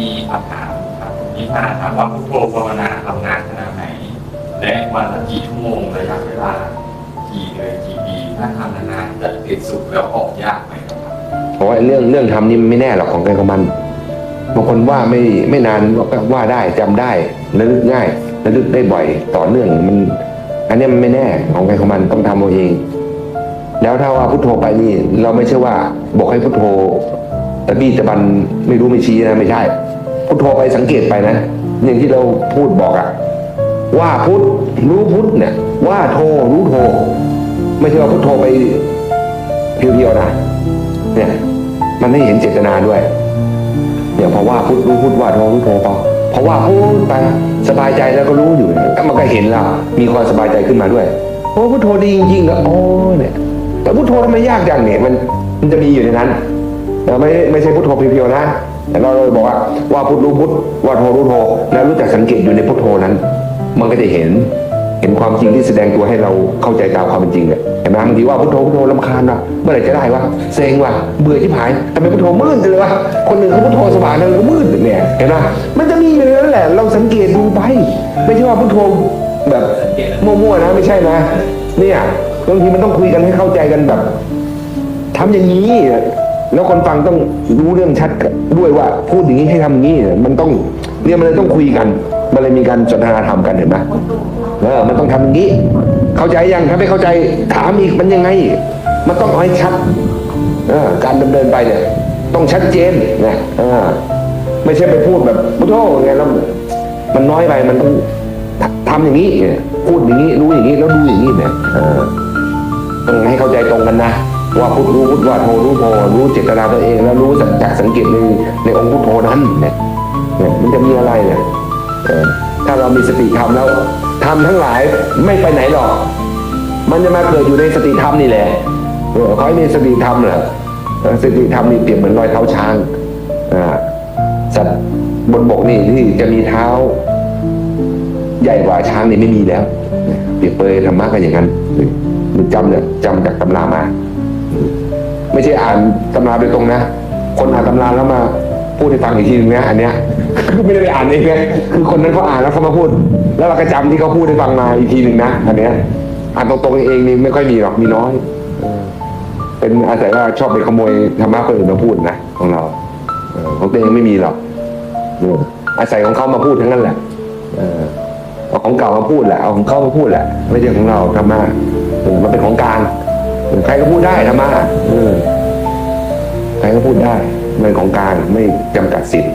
มีคำถามครับมีคำถามว่าพุทโธภาวนาทำงานขนาดไหน และวันละกี่ชั่วโมงระยะเวลา กี่เดือนกี่ปีถ้าทำนานๆจะติดสุขแล้วออกยากไหมครับเพราะว่าเรื่องเรื่องทำนี่มันไม่แน่หรอกของใครของมันบางคนว่าไม่ไม่นานก็ว่าได้จำได้ระลึกง่ายระลึกได้บ่อยต่อเนื่องมัน อันนี้มันไม่แน่ของใครของมันต้องทำเอาเอง แล้วถ้าว่าพุทโธไปนี่เราไม่ใช่ว่า บอกให้พุทโธตะบี้ตะบันไม่รู้ไม่ชี้นะไม่ใช่ พุทโธไปสังเกตไปนะ อย่างที่เราพูดบอกอะว่าพุทรู้พุทเนี่ย ว่าโทรู้โท ไม่ใช่ว่าพุทโธไปเพียวๆนะเนี่ยมันไม่เห็นเจตนาด้วยอย่างพราะว่าพุทธรู้พุทธว่าโทรู้โทพอเพราะว่าพูดไปสบายใจแล้วก็รู้อยู่ก็มันก็เห็นแล้วมีความสบายใจขึ้นมาด้วยโอ้พุทโธดีจริงๆแล้วโอ้เนี่ย แต่พุทโธทำไมยากจังเนี่ยมันมันจะมีอยู่ในนั้นไม่ไม่ใช่พุทโธเพียวๆนะ แต่เราเลยบอกว่าว่าพุทธรู้พุทธว่าโทรู้โทแล้วรู้จักสังเกตอยู่ในพุทโธนั้น มันก็จะเห็นเห็นความจริงที่แสดงตัวให้เราเข้าใจตามความเป็นจริงเนี่ยเห็นไหมบางทีว่าพุทโธพุทโธลำคาญว่ะเมื่อไหร่จะได้วะเซ็งว่ะเบื่อที่ผายทำไมพุทโธมืดเลยวะคนหนึ่งเขาพุทโธสว่างคนหนึ่งก็มืดเนี่ยเห็นไหมมันจะมีอยู่นนั้นแหละ เราสังเกตดูไป ไม่ใช่ว่าพุทโธแบบมั่วๆนะไม่ใช่นะเนี่ยบางทีมันต้องคุยกันให้เข้าใจกันแบบทำอย่างนี้ แล้วคนฟังต้องรู้เรื่องชัดด้วยว่าพูดอย่างนี้ให้ทำอย่างนี้มันต้องเนี่ยมันเลยต้องคุยกันมันเลยมีการสนทนาธรรมกันเห็นไหมเออมันต้องทำอย่างนี้ เข้าใจยังถ้าไม่เข้าใจถามอีกมันยังไง มันต้องเอาให้ชัดเออการดำเนินไปเนี่ย ต้องชัดเจนนะเออไม่ใช่ไปพูดแบบพุทโธไงแล้วมันน้อยไปมันต้องททำอย่างนี้ พูดอย่างนี้รู้อย่างนี้แล้วดูอย่างนี้เนี่ยเออต้องให้เข้าใจตรงกันนะ ว่าพุทรู้พุทธว่าโทรู้โทรู้เจตนาตัวเองแล้วรู้สัจจสังเกตในในองค์พุทโธนั้นเนี่ยเนี่ยมันจะมีอะไรเนี่ยถ้าเรามีสติธรรมแล้วธรรมทั้งหลายไม่ไปไหนหรอก มันจะมาเกิดอยู่ในสติธรรมนี่แหละเออเขาให้มีสติธรรมเหรอสติธรรมนี่เปรียบเหมือนรอยเท้าช้างสัตว์บนบกนี่ที่จะมีเท้า ใหญ่กว่าช้างนี่ไม่มีแล้วเปรียบเปรยธรรมะกันอย่างนั้นมันจำเนี่ยจำจากตำรามา ไม่ใช่อ่านตำราโดยตรงนะ คนอ่านตำราแล้วมาพูดให้ฟังอีกทีนึงนะอันเนี้ยไม่ได้ไปอ่านเองนะคือคนนั้นเขาอ่านแล้วเขามาพูด แล้วเราก็จำที่เขาพูดให้ฟังมาอีกทีหนึ่งนะอันเนี้ยอ่านตรงๆเองนี่ไม่ค่อยมีหรอกมีน้อยเป็นอาศัยว่าชอบไปขโมยธรรมะคนอื่นมาพูดนะของเราของตัวเองไม่มีหรอกอาศัยของเขามาพูดทั้งนั้นแหละเอาของเก่ามาพูดแหละเอาของเขามาพูดแหละไม่ใช่ของเราธรรมะมันเป็นของกลาง ใครก็พูดได้ธรรมะใครก็พูดได้มันเป็นของกลางไม่จำกัดสิทธิ์